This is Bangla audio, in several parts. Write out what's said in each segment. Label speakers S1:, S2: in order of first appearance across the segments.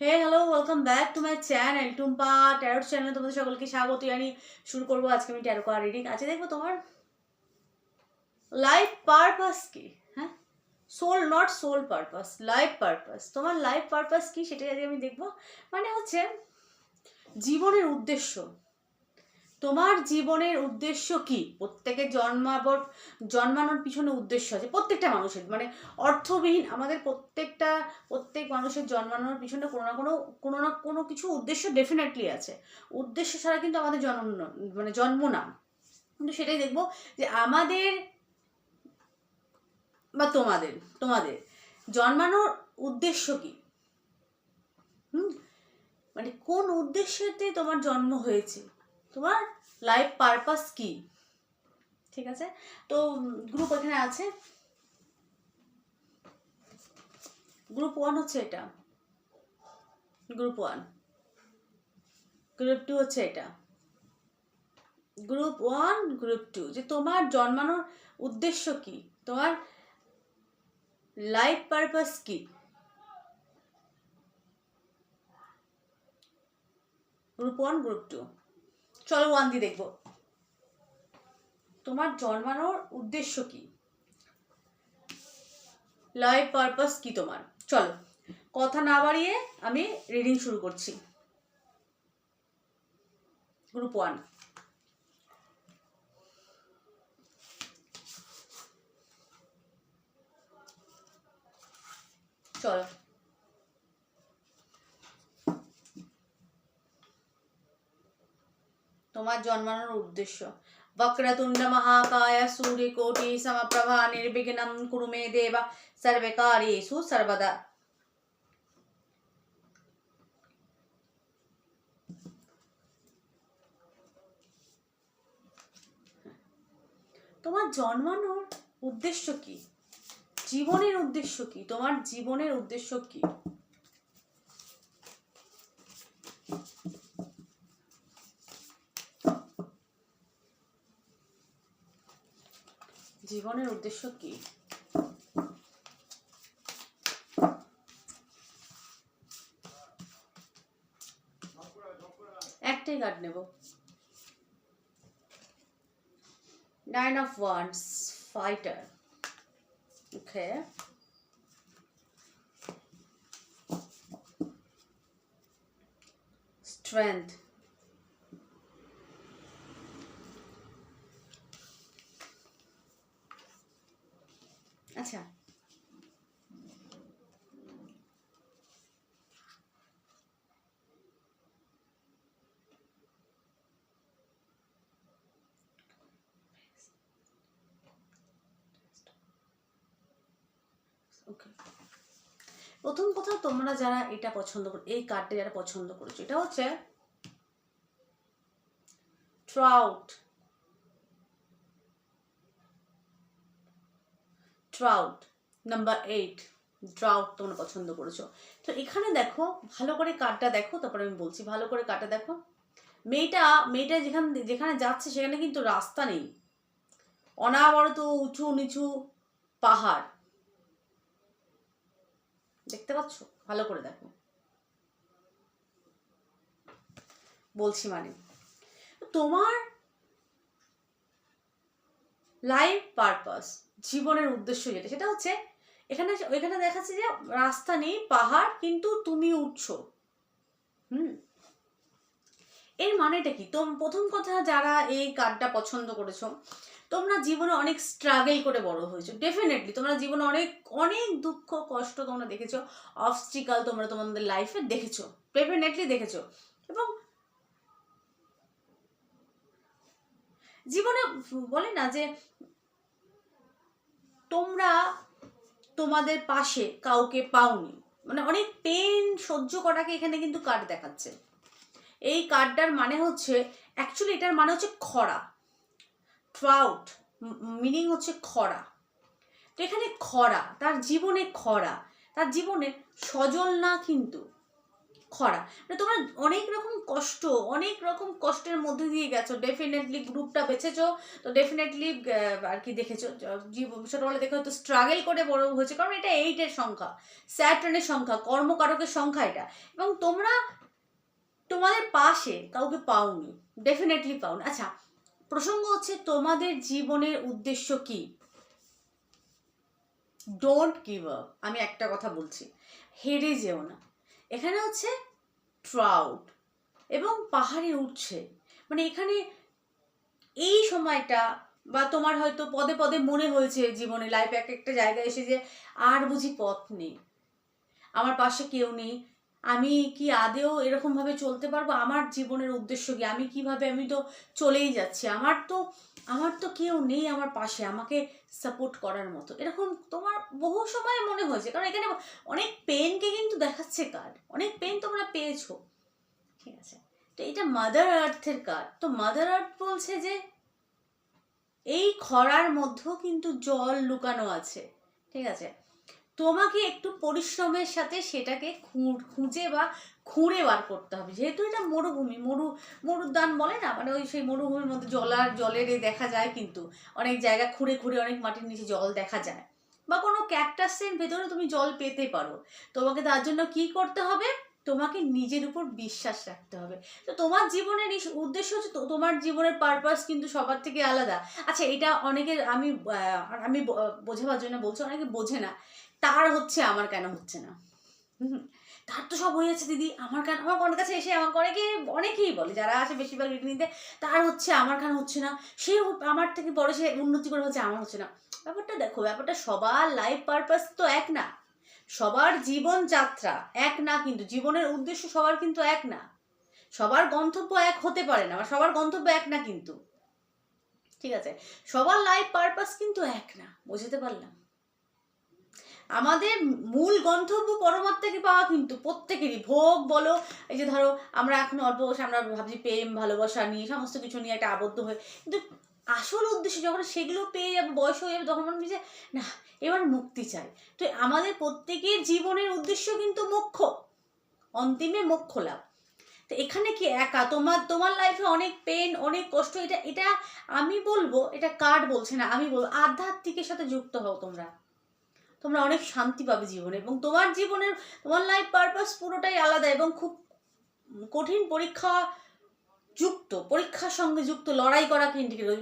S1: Hey hello welcome back to my channel Tumpa tarot চ্যানেলে তোমাদের সকলকে স্বাগত জানি শুরু করব আজকে আমি ট্যারো কার রিডিং আছে দেখব তোমার লাইফ পারপাস কি? হ্যাঁ? Soul not soul purpose life purpose তোমার লাইফ পারপাস কি? সেটাই আজকে আমি দেখব। মানে হচ্ছে জীবনের উদ্দেশ্য। তোমার জীবনের উদ্দেশ্য কি? প্রত্যেকের জন্মাবর, জন্মানোর পিছনে উদ্দেশ্য আছে, প্রত্যেকটা মানুষের মানে অর্থবিহীন, আমাদের প্রত্যেকটা, প্রত্যেক মানুষের জন্মানোর পিছনে কোনো না কোনো কোনো না কোনো কিছু উদ্দেশ্য ডেফিনেটলি আছে। উদ্দেশ্য ছাড়া কিন্তু আমাদের জন্ম মানে জন্ম না। কিন্তু সেটাই দেখব যে আমাদের বা তোমাদের তোমাদের জন্মানোর উদ্দেশ্য কি? হুম? মানে কোন উদ্দেশ্যতে তোমার জন্ম হয়েছে? তোমার লাইফ পারপাস কি? ঠিক আছে? তো গ্রুপ এখানে আছে। গ্রুপ ওয়ান হচ্ছে এটা। গ্রুপ ওয়ান গ্রুপ টু হচ্ছে এটা। গ্রুপ ওয়ান গ্রুপ টু যে তোমার জন্মানোর উদ্দেশ্য কি? তোমার লাইফ পারপাস কি? গ্রুপ ওয়ান গ্রুপ টু চলো ওয়ান দিয়ে দেখব। তোমার জন্মানোর উদ্দেশ্য কি? লাইফ পারপাস কি তোমার? চলো, কথা না বাড়িয়ে আমি রিডিং শুরু করছি। গ্রুপ ওয়ান চলো। তোমার জন্মানোর উদ্দেশ্য। বক্রতুণ্ড মহাকায় সূর্যকোটি সমপ্রভা নির্বিঘ্নম কুরুমে সর্বে কার্যেষু সর্বদা। তোমার জন্মানোর উদ্দেশ্য কি? জীবনের উদ্দেশ্য কি? তোমার জীবনের উদ্দেশ্য কি? জীবনের উদ্দেশ্য কি? একটাই কার্ড নেব। Nine of wands fighter okay strength আচ্ছা। প্রথম কথা, তোমরা যারা এটা পছন্দ করো, এই কার্ডটা যারা পছন্দ করেছ, এটা হচ্ছে ট্রাউট ট্রাউট নাম্বার এইট ড্রাউট তোমরা পছন্দ করেছ। তো এখানে দেখো, ভালো করে কার্ডটা দেখো, তারপরে আমি বলছি ভালো করে কার্ডটা দেখো। মেয়েটা মেয়েটা যেখানে যেখানে যাচ্ছে সেখানে কিন্তু রাস্তা নেই। অনাবরত উঁচু নিচু পাহাড়। দেখতে পাচ্ছ? ভালো করে দেখো। বলছি মানে তোমার লাইফ পারপাস জীবনের উদ্দেশ্য যেটা, সেটা হচ্ছে এখানে এখানে দেখাচ্ছে যে রাস্তা নেই, পাহাড়, কিন্তু তুমি উঠছো। হুম? এর মানেটা কি? তোম প্রথম কথা, যারা এই কার্ডটা পছন্দ করেছ, তোমরা জীবনে অনেক স্ট্রাগল করে বড় হয়েছো। ডেফিনেটলি তোমরা জীবনে অনেক অনেক দুঃখ, কষ্ট তোমরা দেখেছ। অবস্টিকাল তোমরা তোমাদের লাইফে দেখেছ। ডেফিনেটলি দেখেছ। এবং জীবনে বলে না যে তোমরা তোমাদের পাশে কাউকে পাওনি। মানে অনেক পেন সহ্য করাকে এখানে কিন্তু কার্ড দেখাচ্ছে। এই কার্ডটার মানে হচ্ছে অ্যাকচুয়ালি এটার মানে হচ্ছে খরা। ট্রাউট মিনিং হচ্ছে খরা। তো এখানে খরা, তার জীবনে খরা। তার জীবনে সজল না কিন্তু। খরা। মানে তোমরা অনেক রকম কষ্ট, অনেক রকম কষ্টের মধ্যে দিয়ে গেছো। ডেফিনেটলি গ্রুপটা বেছেছো। তো ডেফিনেটলি আর কি দেখেছ? ছোটবেলা দেখে হয়তো স্ট্রাগল করে বড় হয়েছে। কারণ এটা এইটের সংখ্যা স্যাটার্নের সংখ্যা, কর্মকারকের সংখ্যা এটা। এবং তোমরা, তোমাদের পাশে কাউকে পাওনি ডেফিনেটলি পাওনি। আচ্ছা প্রসঙ্গ হচ্ছে তোমাদের জীবনের উদ্দেশ্য কি? ডোন্ট গিভ আপ আমি একটা কথা বলছি। হেরে যেও না। এখানে হচ্ছে ট্রাউট এবং পাহাড়ে উঠছে মানে এখানে এই সময়টা বা তোমার হয়তো পদে পদে মনে হয়েছে জীবনে লাইফ এক একটা জায়গায় এসে যে আর বুঝি পথ নেই। আমার পাশে কেউ নেই আমি কি আদেও এরকমভাবে চলতে পারব? আমার জীবনের উদ্দেশ্য কি? আমি কীভাবে? আমি তো চলেই যাচ্ছি। আমার তো আমার তো কেউ নেই আমার পাশে আমাকে সাপোর্ট করার মতো। এরকম তোমার বহু সময় মনে হয়েছে। কারণ এখানে অনেক পেনকে কিন্তু দেখাচ্ছে কার্ড অনেক পেন তোমরা পেয়েছ। ঠিক আছে। তো এটা মাদার আর্থের কার্ড তো মাদার আর্থ বলছে যে, এই খরার মধ্যেও কিন্তু জল লুকানো আছে। ঠিক আছে। তোমাকে একটু পরিশ্রমের সাথে সেটাকে খুঁজে বা খুঁড়ে বার করতে হবে। যেহেতু এটা মরুভূমি, মরু, মরুদ্যান বলে না? মানে ওই সেই মরুভূমির মধ্যে জলার জলের দেখা যায় কিন্তু অনেক জায়গা খুঁড়ে খুঁড়ে অনেক মাটির নিচে জল দেখা যায়। বা কোনো ক্যাকটাসের ভেতরে তুমি জল পেতে পারো। তোমাকে তার জন্য কি করতে হবে? তোমাকে নিজের উপর বিশ্বাস রাখতে হবে। তো তোমার জীবনের উদ্দেশ্য হচ্ছে তোমার জীবনের পারপাস কিন্তু সবার থেকে আলাদা। আচ্ছা এটা অনেকের আমি আমি বোঝাবার জন্য বলছি, অনেকে বোঝে না। তার হচ্ছে, আমার কেন হচ্ছে না? তার তো সব হয়ে যাচ্ছে, দিদি। আমার কেন, আমার আমার কাছে এসে আমার অনেকে, অনেকেই বলে, যারা আসে বেশিরভাগ রিডিংতে তার হচ্ছে, আমার কেন হচ্ছে না? সে আমার থেকে বড়, সে উন্নতি করে হচ্ছে আমার হচ্ছে না। ব্যাপারটা দেখো, ব্যাপারটা সবার লাইফ পারপাস তো এক না। সবার জীবন যাত্রা এক না, কিন্তু জীবনের উদ্দেশ্য সবার কিন্তু এক না। সবার গন্তব্য এক হতে পারে না বা সবার গন্তব্য এক না কিন্তু। ঠিক আছে? সবার লাইফ পারপাস কিন্তু এক না, বুঝতে পারলাম? আমাদের মূল গন্তব্য পরমাত্মাকে পাওয়া কিন্তু প্রত্যেকেরই। ভোগ বলো, এই যে ধরো, আমরা এখন অল্প বয়সে আমরা ভাবছি প্রেম, ভালোবাসা নিয়ে, সমস্ত কিছু নিয়ে একটা আবদ্ধ হয়ে। কিন্তু আসল উদ্দেশ্য যখন সেগুলো পেয়ে যাবে, বয়স হয়ে যাবে, তখন মনে যে, না, এবার মুক্তি চাই। তো আমাদের প্রত্যেকের জীবনের উদ্দেশ্য কিন্তু মোক্ষ। অন্তিমে মোক্ষ লাভ। তো এখানে কি একা? তোমার তোমার লাইফে অনেক পেন অনেক কষ্ট, এটা এটা আমি বলব, এটা কার্ড বলছে না, আমি বলব, আধ্যাত্মিকের সাথে যুক্ত হও তোমরা। তোমরা অনেক শান্তি পাবে জীবনে এবং তোমার জীবনের, তোমার লাইফ পারপাস পুরোটাই আলাদা এবং খুব কঠিন পরীক্ষা যুক্ত, পরীক্ষার সঙ্গে যুক্ত, লড়াই করে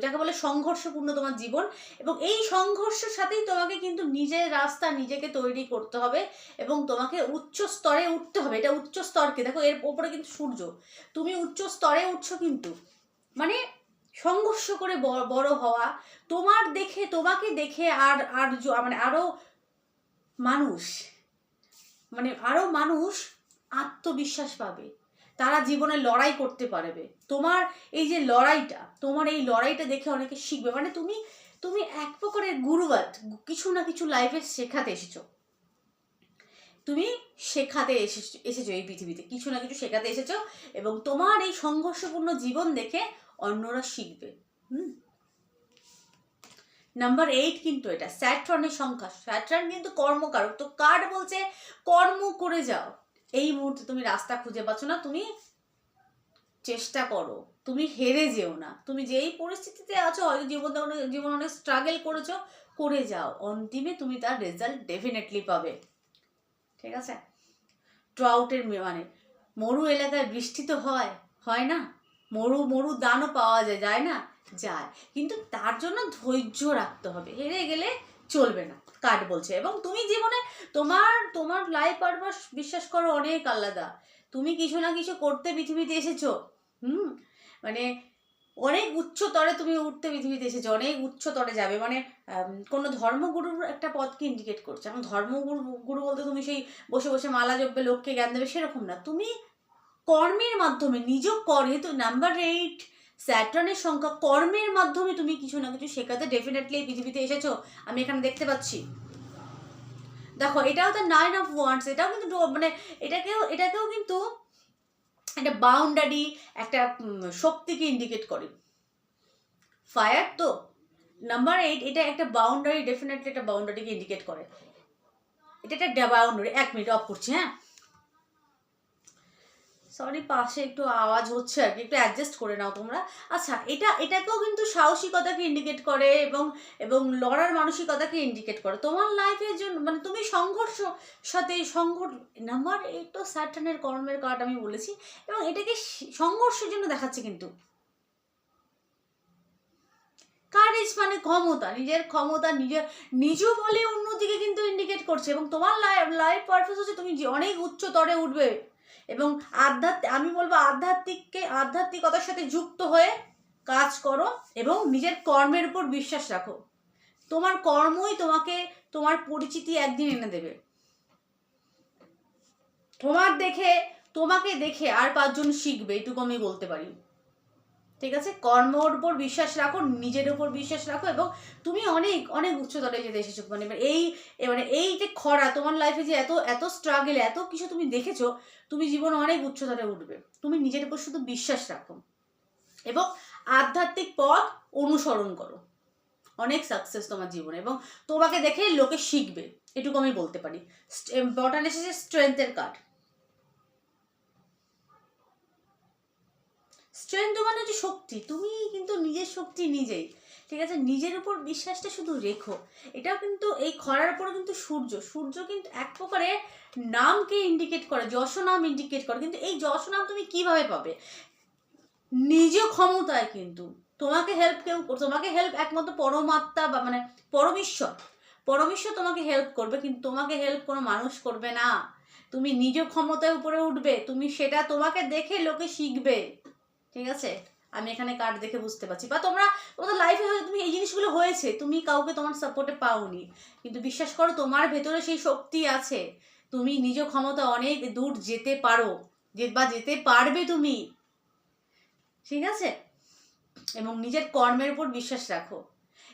S1: যাকে বলে সংঘর্ষপূর্ণ তোমার জীবন এবং এই সংঘর্ষের সাথেই তোমাকে কিন্তু নিজের রাস্তা নিজেকে তৈরি করতে হবে এবং তোমাকে উচ্চ স্তরে উঠতে হবে। এটা উচ্চ স্তরকে, দেখো এর ওপরে কিন্তু সূর্য। তুমি উচ্চ স্তরে উঠছো কিন্তু। মানে সংঘর্ষ করে বড় হওয়া, তোমার দেখে, তোমাকে দেখে আর আর মানে আরও মানুষ মানে আরও মানুষ আত্মবিশ্বাস পাবে। তারা জীবনে লড়াই করতে পারবে। তোমার এই যে লড়াইটা, তোমার এই লড়াইটা দেখে অনেকে শিখবে। মানে তুমি তুমি এক প্রকারের গুরুবাদ কিছু না কিছু লাইফে শেখাতে এসেছ। তুমি শেখাতে এসেছ এসেছ এই পৃথিবীতে। কিছু না কিছু শেখাতে এসেছ এবং তোমার এই সংঘর্ষপূর্ণ জীবন দেখে অন্যরা শিখবে। হুম? নাম্বার এইট কিন্তু এটা, স্যাট্রনের সংখ্যা। স্যাট্রন কিন্তু কর্মকারক, তো কার্ড বলছে? কর্ম করে যাও। এই মুহূর্তে তুমি রাস্তা খুঁজে পাচ্ছ না, তুমি চেষ্টা করো, তুমি হেরে যেও না। তুমি যেই পরিস্থিতিতে আছো, হয়তো জীবনে অনেক জীবন অনেক স্ট্রাগল করেছ, করে যাও। অন্তিমে তুমি তার রেজাল্ট ডেফিনেটলি পাবে। ঠিক আছে? ট্রাউটের মানে মরু এলাকায় বৃষ্টি তো হয় হয় না? মরু মরু দানও পাওয়া যায় যায় না? যায়। কিন্তু তার জন্য ধৈর্য রাখতে হবে। হেরে গেলে চলবে না কার্ড বলছে। এবং তুমি জীবনে তোমার তোমার লাইফ পারপাস বিশ্বাস করো অনেক আলাদা। তুমি কিছু না কিছু করতে পৃথিবীতে এসেছ। হুম? মানে অনেক উচ্চতরে তুমি উঠতে পৃথিবীতে এসেছ। অনেক উচ্চতরে যাবে। মানে কোনো ধর্মগুরুর একটা পথকে ইন্ডিকেট করছে। এখন ধর্মগুরু, গুরু বলতে তুমি সেই বসে বসে মালা জপবে, লোককে জ্ঞান দেবে, সেরকম না। তুমি কর্মের মাধ্যমে, নিজ কর, যেহেতু নাম্বার এইট স্যাটার্নের সংখ্যা কর্মের মাধ্যমে তুমি কিছু না কিছু শেখাতে ডেফিনেটলি এই পৃথিবীতে এসেছ। আমি এখানে দেখতে পাচ্ছি। দেখো, এটাও তো নাইন অফ ওয়ান্স এটাও কিন্তু মানে এটাকেও এটাকেও কিন্তু একটা বাউন্ডারি একটা শক্তিকে ইন্ডিকেট করে। ফায়ার তো নাম্বার এইট এটা একটা বাউন্ডারি ডেফিনেটলি একটা বাউন্ডারিকে ইন্ডিকেট করে। এটা একটা বাউন্ডারি এক মিনিট অফ করছি হ্যাঁ? সরি পাশে একটু আওয়াজ হচ্ছে আর কি। একটু অ্যাডজাস্ট করে নাও তোমরা। আচ্ছা এটা, এটাকেও কিন্তু সাহসিকতাকে ইন্ডিকেট করে এবং এবং লড়ার মানসিকতাকে ইন্ডিকেট করে। তোমার লাইফের জন্য মানে তুমি সংঘর্ষ, সাথে সংঘর্ষ নাম্বার এই তো স্যাটার্নের কর্মের কার্ড আমি বলেছি, এবং এটাকে সংঘর্ষের জন্য দেখাচ্ছে কিন্তু। কারেজ মানে ক্ষমতা, নিজের ক্ষমতা, নিজের, নিজ বলে অন্যদিকে কিন্তু ইন্ডিকেট করছে। এবং তোমার লাইফ লাইফ পারপাস হচ্ছে তুমি অনেক উচ্চতরে উঠবে। এবং আধ্যাত্মিক, আমি বলব আধ্যাত্মিককে, আধ্যাত্মিকতার সাথে যুক্ত হয়ে কাজ করো এবং নিজের কর্মের উপর বিশ্বাস রাখো। তোমার কর্মই তোমাকে, তোমার পরিচিতি একদিন এনে দেবে। তোমার দেখে, তোমাকে দেখে আর পাঁচজন শিখবে, এটুকু আমি বলতে পারি। ঠিক আছে? কর্মর উপর বিশ্বাস রাখো, নিজের উপর বিশ্বাস রাখো এবং তুমি অনেক অনেক উচ্চতরে যেতে এসেছ। মানে এই মানে এই যে খরা, তোমার লাইফে যে এত এত স্ট্রাগল এত কিছু তুমি দেখেছ, তুমি জীবন অনেক উচ্চতরে উঠবে। তুমি নিজের উপর শুধু বিশ্বাস রাখো এবং আধ্যাত্মিক পথ অনুসরণ করো। অনেক সাকসেস তোমার জীবনে এবং তোমাকে দেখে লোকে শিখবে। এটুকু আমি বলতে পারি। ইম্পর্ট্যান্ট এসেছে স্ট্রেংথের কার্ড স্ট্রেংথ মানে হচ্ছে শক্তি। তুমি কিন্তু নিজের শক্তি নিজেই, ঠিক আছে? নিজের উপর বিশ্বাসটা শুধু রেখো। এটাও কিন্তু, এই খরার উপর কিন্তু সূর্য। সূর্য কিন্তু এক প্রকারে নামকে ইন্ডিকেট করে যশ নাম ইন্ডিকেট করে। কিন্তু এই যশ নাম তুমি কীভাবে পাবে? নিজ ক্ষমতায় কিন্তু। তোমাকে হেল্প কেউ, তোমাকে হেল্প একমাত্র পরমাত্মা বা মানে পরমেশ্বর। পরমেশ্বর তোমাকে হেল্প করবে, কিন্তু তোমাকে হেল্প কোনো মানুষ করবে না। তুমি নিজ ক্ষমতায় উপরে উঠবে। তুমি সেটা তোমাকে দেখে লোকে শিখবে। ঠিক আছে? আমি এখানে কার্ড দেখে বুঝতে পারছি। বা তোমরা, তোমাদের লাইফে তুমি এই জিনিসগুলো হয়েছে, তুমি কাউকে তোমার সাপোর্টে পাওনি। কিন্তু বিশ্বাস করো, তোমার ভেতরে সেই শক্তি আছে। তুমি নিজ ক্ষমতা অনেক দূর যেতে পারো। বা যেতে পারবে তুমি। ঠিক আছে? এবং নিজের কর্মের উপর বিশ্বাস রাখো।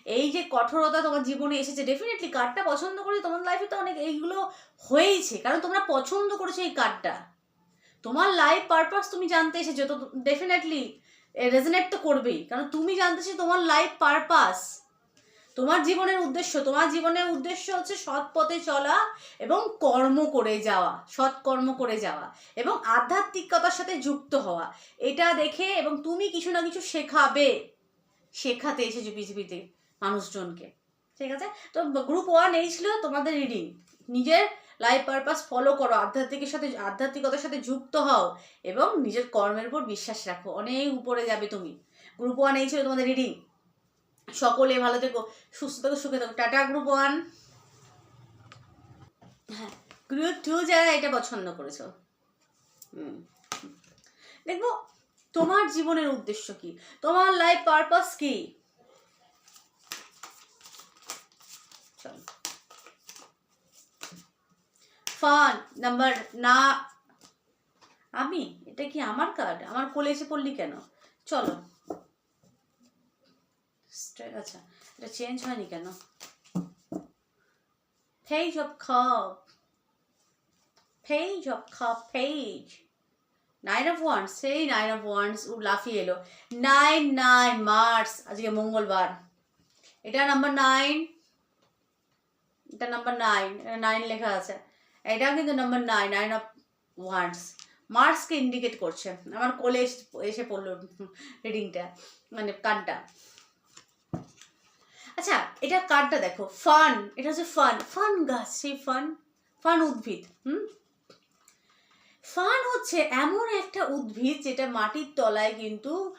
S1: এই যে কঠোরতা তোমার জীবনে এসেছে ডেফিনেটলি কার্ডটা পছন্দ করে তোমার লাইফে তো অনেক এইগুলো হয়েইছে। কারণ তোমরা পছন্দ করেছ এই কার্ডটা তোমার লাইফ পারপাস তুমি জানতে এসেছ, তো ডেফিনেটলি রেজনেট তো করবেই। কারণ তুমি জানতে এসেছ তোমার লাইফ পারপাস তোমার জীবনের উদ্দেশ্য, তোমার জীবনের উদ্দেশ্য হচ্ছে সৎ পথে চলা এবং কর্ম করে যাওয়া, সৎ কর্ম করে যাওয়া এবং আধ্যাত্মিকতার সাথে যুক্ত হওয়া। এটা দেখে এবং তুমি কিছু না কিছু শেখাবে, শেখাতে এসেছ পৃথিবীতে মানুষজনকে। ঠিক আছে? তো গ্রুপ ওয়ান এই ছিল তোমাদের রিডিং নিজের লাইফ পারপাস ফলো করো, আধ্যাত্মিকের সাথে, আধ্যাত্মিকতার সাথে যুক্ত হও এবং নিজের কর্মের উপর বিশ্বাস রাখো। অনেক উপরে যাবে তুমি। গ্রুপ ওয়ান এই ছিল তোমাদের রিডিং সকলে ভালো থেকো, সুস্থ থেকো, সুখে থেকো। টাটা গ্রুপ ওয়ান হ্যাঁ গ্রুপ টু যারা এটা পছন্দ করেছ। হুম। দেখব, তোমার জীবনের উদ্দেশ্য কি? তোমার লাইফ পারপাস কি? চল। ফান, নাম্বার না, আমি? এটা কি আমার কার্ড আমার কোলে এসে পড়লি কেন? চলো। আচ্ছা এটা চেঞ্জ হয়নি কেন? Page of cups page of cups page nine of wands সেই নাইন অফ ওয়ান্স ও লাফিয়ে এলো। নাইন নাইন মার্চ আজকে মঙ্গলবার। এটা নাম্বার নাইন এটা নাম্বার নাইন নাইন লেখা আছে। এটাও কিন্তু number nine nine of wands মার্চকে indicate করছে। আমার কোলে এসে- পড়ল রিডিংটা মানে কার্ডটা আচ্ছা এটা কার্ডটা দেখো। ফান, এটা হচ্ছে ফান। ফান গাছ, সেই ফান। ফান উদ্ভিদ, হুম? ফান হচ্ছে এমন একটা উদ্ভিদ যেটা মাটির তলায় কিন্তু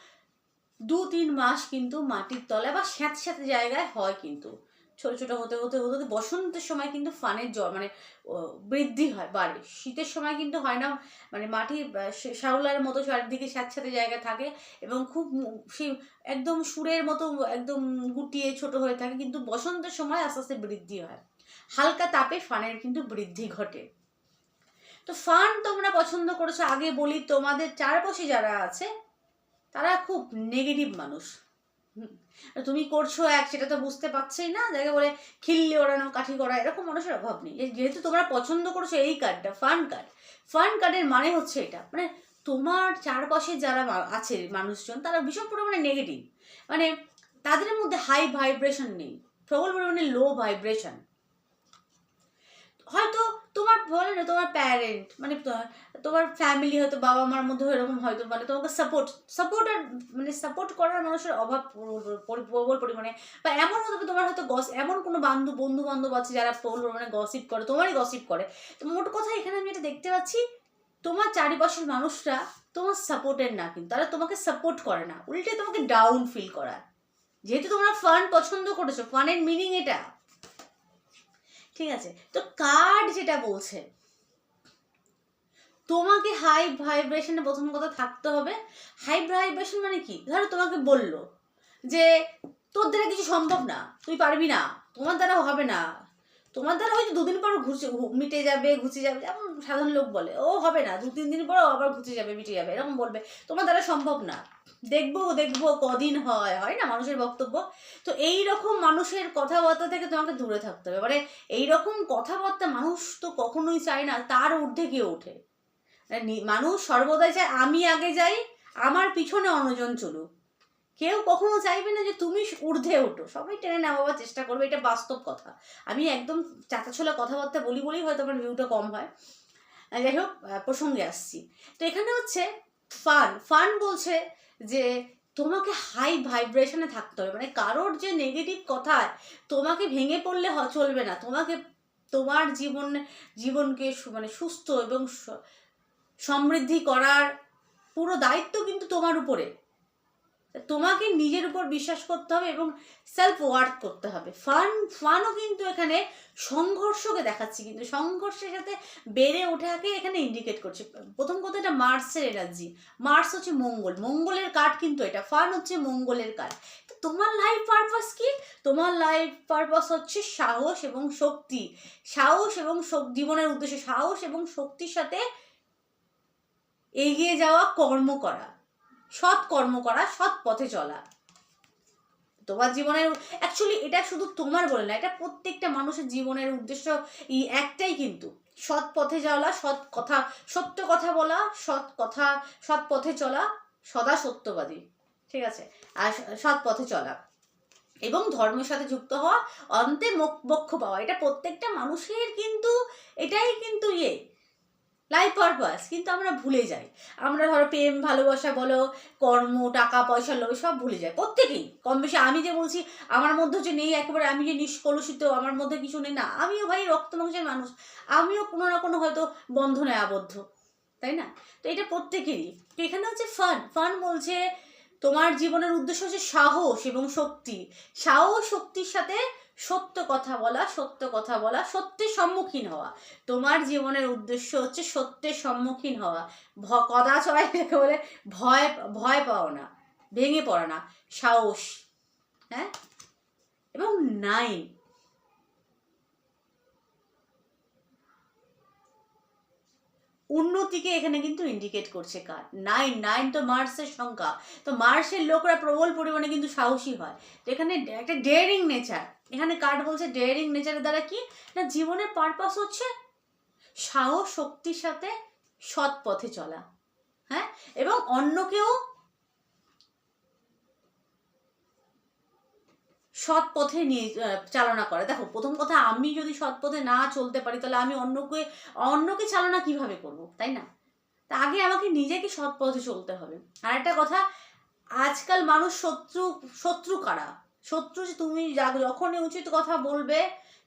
S1: দু তিন মাস কিন্তু মাটির তলায় বা স্যাঁত স্যাঁত জায়গায় হয় কিন্তু। ছোট ছোট হতে হতে হতে হতে বসন্তের সময় কিন্তু ফানের জ্বর মানে বৃদ্ধি হয় বাড়ে। শীতের সময় কিন্তু হয় না মানে মাটি আহ, শে- শ্যাওলার মতো চারিদিকে স্যাঁতস্যাঁতে জায়গা থাকে এবং খুব সেই একদম সুরের মতো একদম গুটিয়ে ছোট হয়ে থাকে কিন্তু বসন্তের সময় আস্তে আস্তে বৃদ্ধি হয়। হালকা তাপে ফানের কিন্তু বৃদ্ধি ঘটে। তো ফান তোমরা পছন্দ করেছ আগে বলি তোমাদের চারপাশে যারা আছে তারা খুব নেগেটিভ মানুষ। হুম। তুমি করছ এক, সেটা তো বুঝতে পারছেই না। যাকে বলে খিল্লি ওড়ানো, কাঠি করা এরকম মানুষের অভাব নেই। যেহেতু তোমরা পছন্দ করছ এই কার্ডটা ফান কার্ড ফান কার্ডের মানে হচ্ছে এটা। মানে তোমার চারপাশে যারা আছে মানুষজন, তারা ভীষণ পরিমাণে নেগেটিভ মানে তাদের মধ্যে হাই ভাইব্রেশন নেই। প্রবল পরিমাণে লো ভাইব্রেশন হয়তো তোমার বলে না, তোমার প্যারেন্ট মানে তোমার ফ্যামিলি হয়তো বাবা মার মধ্যে এরকম হয়তো মানে তোমাকে সাপোর্ট সাপোর্ট আর মানে সাপোর্ট করার মানুষের অভাব পরি- পরি- প্রবল পরিমাণে বা এমন হতে তোমার হয়তো গস এমন কোনো বান্ধব বন্ধু বান্ধব আছে যারা প্রবল পরিমাণে গসিপ করে, তোমারই গসিপ করে। তো মোট কথা এখানে আমি এটা দেখতে পাচ্ছি, তোমার চারিপাশের মানুষরা তোমার সাপোর্টের না কিন্তু, তারা তোমাকে সাপোর্ট করে না। উল্টে তোমাকে ডাউন ফিল করায়। যেহেতু তোমরা ফান পছন্দ করেছ ফানের মিনিং এটা। ঠিক আছে? তো কার্ড যেটা বলছে, তোমাকে হাই ভাইব্রেশনে প্রথম কথা থাকতে হবে। হাই ভাইব্রেশন মানে কি? ধরো তোমাকে বলল যে, তোর দ্বারা কিছু সম্ভব না, তুই পারবি না, তোমার দ্বারা হবে না তোমার দ্বারা হয়তো দুদিন পর ঘুষে মিটে যাবে, ঘুচে যাবে, যেমন সাধারণ লোক বলে, ও হবে না, দু তিন দিন পর আবার ঘুচে যাবে, মিটে যাবে, এরকম বলবে। তোমার দ্বারা সম্ভব না। দেখব দেখব, কদিন হয় হয় না মানুষের বক্তব্য? তো এই রকম মানুষের কথাবার্তা থেকে তোমাকে দূরে থাকতে হবে। মানে এই রকম কথাবার্তা মানুষ তো কখনোই চায় না, তার ঊর্ধ্বে গিয়ে ওঠে। মানে মানুষ সর্বদাই চায়, আমি আগে যাই, আমার পিছনে অন্যজন চলুক। কেউ কখনো চাইবে না যে তুমি ঊর্ধ্বে ওঠো। সবাই টেনে নেওয়ার চেষ্টা করবে, এটা বাস্তব কথা। আমি একদম চাতাছোলা কথাবার্তা বলি বলেই হয়তো আমার ভিউটা কম হয়। যাই হোক প্রসঙ্গে আসছি। তো এখানে হচ্ছে ফান। ফান বলছে যে তোমাকে হাই ভাইব্রেশনে থাকতে হবে। মানে কারোর যে নেগেটিভ কথায় তোমাকে ভেঙে পড়লে চলবে না। তোমাকে তোমার জীবন, জীবনকে মানে সুস্থ এবং সমৃদ্ধি করার পুরো দায়িত্ব কিন্তু তোমার উপরে। তোমাকে নিজের উপর বিশ্বাস করতে হবে এবং সেলফ ওয়ার্ক করতে হবে। ফান ফানও কিন্তু এখানে সংঘর্ষকে দেখাচ্ছি, কিন্তু সংঘর্ষের সাথে বেড়ে ওঠাকে এখানে ইন্ডিকেট করছে। প্রথম কথা এটা মার্সের এনার্জি মার্স হচ্ছে মঙ্গল। মঙ্গলের কার্ড কিন্তু এটা। ফান হচ্ছে মঙ্গলের তো তোমার লাইফ পারপাস কি? তোমার লাইফ পারপাস হচ্ছে সাহস এবং শক্তি। সাহস এবং জীবনের উদ্দেশ্য। সাহস এবং শক্তির সাথে এগিয়ে যাওয়া, কর্ম করা। সৎ কর্ম করা, সৎ পথে চলা। তোমার জীবনের অ্যাকচুয়ালি এটা শুধু তোমার বলে না, এটা প্রত্যেকটা মানুষের জীবনের উদ্দেশ্য একটাই কিন্তু। সৎ পথে চলা সৎ কথা, সত্য কথা বলা, সৎ কথা, সৎ পথে চলা, সদা সত্যবাদী। ঠিক আছে? আর সৎ পথে চলা। এবং ধর্মের সাথে যুক্ত হওয়া, অন্তে মোক- মোক্ষ পাওয়া। এটা প্রত্যেকটা মানুষের কিন্তু, এটাই কিন্তু ইয়ে। লাইফ পারপাস কিন্তু আমরা ভুলে যাই। আমরা ধরো প্রেম, ভালোবাসা বলো, কর্ম, টাকা, পয়সা লোভ সব ভুলে যায় প্রত্যেকেই। কম বেশি আমি যে বলছি, আমার মধ্যে যে নেই, একেবারে আমি যে নিষ্কলুষিত, আমার মধ্যে কিছু নেই, না। আমিও ভাই রক্ত মাংসের মানুষ। আমিও কোনো না কোনো হয়তো বন্ধনে আবদ্ধ। তাই না? তো এটা প্রত্যেকেরই। তো এখানে হচ্ছে ফান ফান বলছে তোমার জীবনের উদ্দেশ্য হচ্ছে সাহস এবং শক্তি। সাহস শক্তির সাথে সত্য কথা বলা, সত্য কথা বলা, সত্যের সম্মুখীন হওয়া। তোমার জীবনের উদ্দেশ্য হচ্ছে সত্যের সম্মুখীন হওয়া। ভ, কদাচয় যাকে বলে ভয় ভয় পাও না, ভেঙে পড়া না, সাহস হ্যাঁ? এবং নাইন উন্নতিকে এখানে কিন্তু ইন্ডিকেট করছে কার? নাইন নাইন তো মার্সের সংখ্যা। তো মার্সের লোকরা প্রবল পরিমাণে কিন্তু সাহসী হয়। তো এখানে একটা ডেয়ারিং নেচার এখানে কার্ড বলছে ডেয়ারিং নেচারের দ্বারা কি? না জীবনের পারপাস হচ্ছে সাহস, শক্তির সাথে সৎ পথে চলা। হ্যাঁ? এবং অন্যকেও সৎ পথে নিয়ে চালনা করে। দেখো, প্রথম কথা, আমি যদি সৎ পথে না চলতে পারি, তাহলে আমি অন্যকে অন্যকে চালনা কীভাবে করব, তাই না? তা আগে আমাকে নিজেকে সৎ পথে চলতে হবে। আর একটা কথা, আজকাল মানুষ শত্রু শত্রু কারা? শত্রু যে তুমি যখনই উচিত কথা বলবে,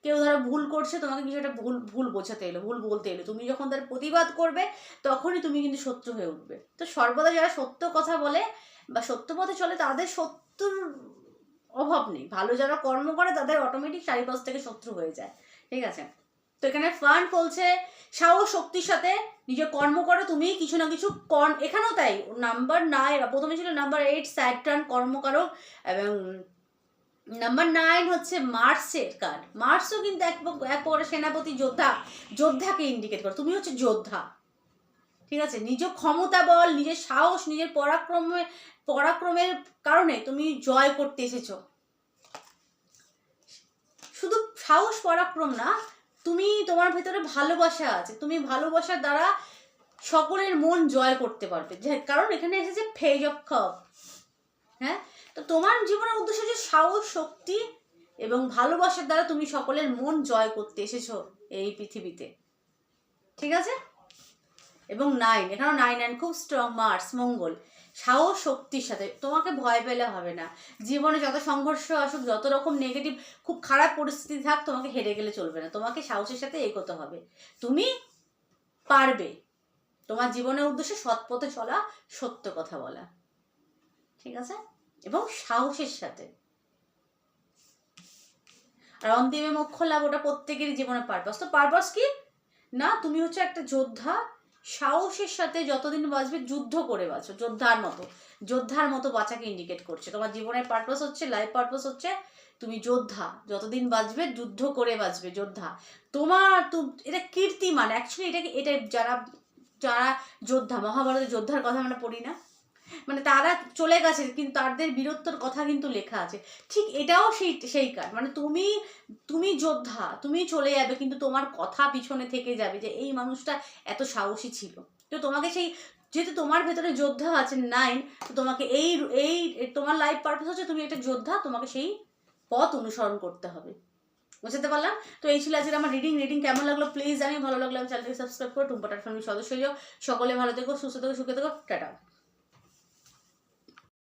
S1: কেউ ধরো ভুল করছে, তোমাকে কিছু একটা ভুল ভুল বোঝাতে এলো, ভুল বলতে এলো। তুমি যখন তার প্রতিবাদ করবে, তখনই তুমি কিন্তু শত্রু হয়ে উঠবে। তো সর্বদা যারা সত্য কথা বলে বা সত্য পথে চলে, তাদের শত্রুর অভাব নেই। ভালো যারা কর্ম করে, তাদের অটোমেটিক চারিপাশ থেকে শত্রু হয়ে যায়। ঠিক আছে? তো এখানে ফান বলছে, সাহস, শক্তির সাথে নিজের কর্ম করো, তুমি কিছু না কিছু কর্ম এখানেও তাই। নাম্বার নাইন প্রথমে ছিল নাম্বার এইট স্যাটার্ন কর্মকারক এবং নাম্বার নাইন হচ্ছে মার্সের কার্ড। মার্সও কিন্তু এক এক প্রকার সেনাপতি যোদ্ধা, যোদ্ধাকে ইন্ডিকেট করে। তুমি হচ্ছে যোদ্ধা। ঠিক আছে? নিজ ক্ষমতা বল নিজের সাহস, নিজের পরাক্রমে পরাক্রমের কারণে তুমি জয় করতে এসেছ। শুধু সাহস, পরাক্রম না, তুমি তোমার ভেতরে ভালোবাসা আছে। তুমি ভালোবাসার দ্বারা সকলের মন জয় করতে পারবে। কারণ এখানে এসেছে ফেজ অফ কাপ হ্যাঁ? তো তোমার জীবনের উদ্দেশ্য হচ্ছে সাহস, শক্তি এবং ভালোবাসার দ্বারা তুমি সকলের মন জয় করতে এসেছ এই পৃথিবীতে। ঠিক আছে? এবং নাইন এখানে নাইন নাইন খুব স্ট্রং মার্স মঙ্গল। সাহস, শক্তির সাথে। তোমাকে ভয় পেলে হবে না। জীবনে যত সংঘর্ষ আসুক, যত রকম নেগেটিভ খুব খারাপ পরিস্থিতি থাক, তোমাকে হেরে গেলে চলবে না। তোমাকে সাহসের সাথে এগোতে হবে। তুমি পারবে। তোমার জীবনের উদ্দেশ্যে সৎ পথে চলা, সত্য কথা বলা। ঠিক আছে? এবং সাহসের সাথে। আর অন্তিমে মোক্ষ লাভ, ওটা প্রত্যেকেরই জীবনের পারপাস। তো পারপাস কি? না, তুমি হচ্ছে একটা যোদ্ধা। সাহসের সাথে যতদিন বাঁচবে, যুদ্ধ করে বাঁচো, যোদ্ধার মতো। যোদ্ধার মতো বাঁচাকে ইন্ডিকেট করছে। তোমার জীবনের পারপাস হচ্ছে লাইফ পারপাস হচ্ছে, তুমি যোদ্ধা। যতদিন বাঁচবে, যুদ্ধ করে বাঁচবে, যোদ্ধা। তোমার এটা কীর্তিমান। অ্যাকচুয়ালি এটাকে এটা যারা যারা যোদ্ধা, মহাভারতের যোদ্ধার কথা আমরা পড়ি না। মানে তারা চলে গেছে, কিন্তু তাদের বীরত্বর কথা কিন্তু লেখা আছে। ঠিক এটাও সেই সেই কাজ। মানে তুমি তুমি যোদ্ধা, তুমি চলে যাবে, কিন্তু তোমার কথা পিছনে থেকে যাবে যে এই মানুষটা এত সাহসী ছিল। তো তোমাকে সেই, যেহেতু তোমার ভেতরে যোদ্ধা আছে নাইন তো তোমাকে এই এই, তোমার লাইফ পারপাস হচ্ছে তুমি একটা যোদ্ধা, তোমাকে সেই পথ অনুসরণ করতে হবে। বুঝতে পারলাম? তো এই ছিল আজকে আমার রিডিং রিডিং কেমন লাগল প্লিজ আমি ভালো লাগল আমি চ্যানেলটাকে সাবস্ক্রাইব করে টুম্পাটার ফ্যামিলির সদস্য সকলে ভালো থেকো, সুস্থ থেকো, সুখে থেকো, টাটা।